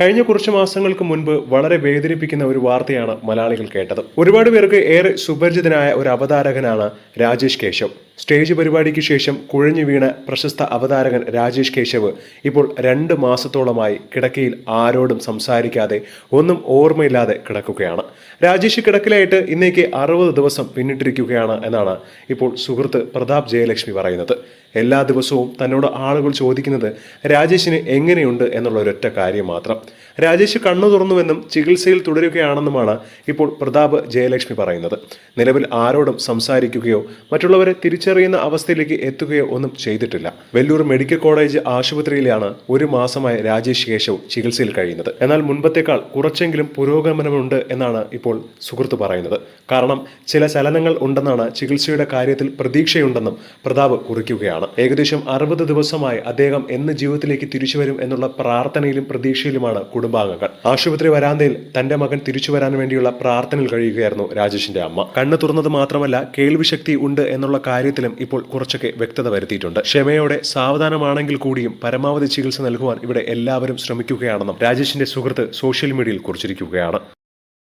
കഴിഞ്ഞ കുറച്ച് മാസങ്ങൾക്ക് മുൻപ് വളരെ വേദനിപ്പിക്കുന്ന ഒരു വാർത്തയാണ് മലയാളികൾ കേട്ടത്. ഒരുപാട് പേർക്ക് ഏറെ സുപരിചിതനായ ഒരു അവതാരകനാണ് രാജേഷ് കേശവ്. സ്റ്റേജ് പരിപാടിക്ക് ശേഷം കുഴഞ്ഞു വീണ പ്രശസ്ത അവതാരകൻ രാജേഷ് കേശവ് ഇപ്പോൾ രണ്ട് മാസത്തോളമായി കിടക്കയിൽ ആരോടും സംസാരിക്കാതെ ഒന്നും ഓർമ്മയില്ലാതെ കിടക്കുകയാണ്. രാജേഷ് കിടക്കിലായിട്ട് ഇന്നേക്ക് അറുപത് ദിവസം പിന്നിട്ടിരിക്കുകയാണ് എന്നാണ് ഇപ്പോൾ സുഹൃത്ത് പ്രതാപ് ജയലക്ഷ്മി പറയുന്നത്. എല്ലാ ദിവസവും തന്നോട് ആളുകൾ ചോദിക്കുന്നത് രാജേഷിന് എങ്ങനെയുണ്ട് എന്നുള്ള ഒരൊറ്റ കാര്യം മാത്രം. രാജേഷ് കണ്ണു തുറന്നുവെന്നും ചികിത്സയിൽ തുടരുകയാണെന്നുമാണ് ഇപ്പോൾ പ്രതാപ് ജയലക്ഷ്മി പറയുന്നത്. നിലവിൽ ആരോടും സംസാരിക്കുകയോ മറ്റുള്ളവരെ തിരിച്ചറിയുന്ന അവസ്ഥയിലേക്ക് എത്തുകയോ ഒന്നും ചെയ്തിട്ടില്ല. വെല്ലൂർ മെഡിക്കൽ കോളേജ് ആശുപത്രിയിലാണ് ഒരു മാസമായി രാജേഷ് കേശവ് ചികിത്സയിൽ കഴിയുന്നത്. എന്നാൽ മുൻപത്തേക്കാൾ കുറച്ചെങ്കിലും പുരോഗമനമുണ്ട് എന്നാണ് ഇപ്പോൾ സുഹൃത്ത് പറയുന്നത്. കാരണം ചില ചലനങ്ങൾ ഉണ്ടെന്നാണ് ചികിത്സയുടെ കാര്യത്തിൽ പ്രതീക്ഷയുണ്ടെന്നും പ്രതാപ് കുറിക്കുകയാണ്. ഏകദേശം അറുപത് ദിവസമായി അദ്ദേഹം എന്ന് ജീവിതത്തിലേക്ക് തിരിച്ചു വരും എന്നുള്ള പ്രാർത്ഥനയിലും പ്രതീക്ഷയിലുമാണ് കുടുംബാംഗങ്ങൾ. ആശുപത്രി വരാന്തയിൽ തന്റെ മകൻ തിരിച്ചു വരാൻ വേണ്ടിയുള്ള പ്രാർത്ഥനയിൽ കഴിയുകയായിരുന്നു രാജേഷിന്റെ അമ്മ. കണ്ണു തുറന്നത് മാത്രമല്ല കേൾവിശക്തി ഉണ്ട് എന്നുള്ള കാര്യത്തിലും ഇപ്പോൾ കുറച്ചൊക്കെ വ്യക്തത വരുത്തിയിട്ടുണ്ട്. ക്ഷമയോടെ സാവധാനമാണെങ്കിൽ കൂടിയും പരമാവധി ചികിത്സ നൽകുവാൻ ഇവിടെ എല്ലാവരും ശ്രമിക്കുകയാണെന്നും രാജേഷിന്റെ സുഹൃത്ത് സോഷ്യൽ മീഡിയയിൽ കുറിച്ചിരിക്കുകയാണ്.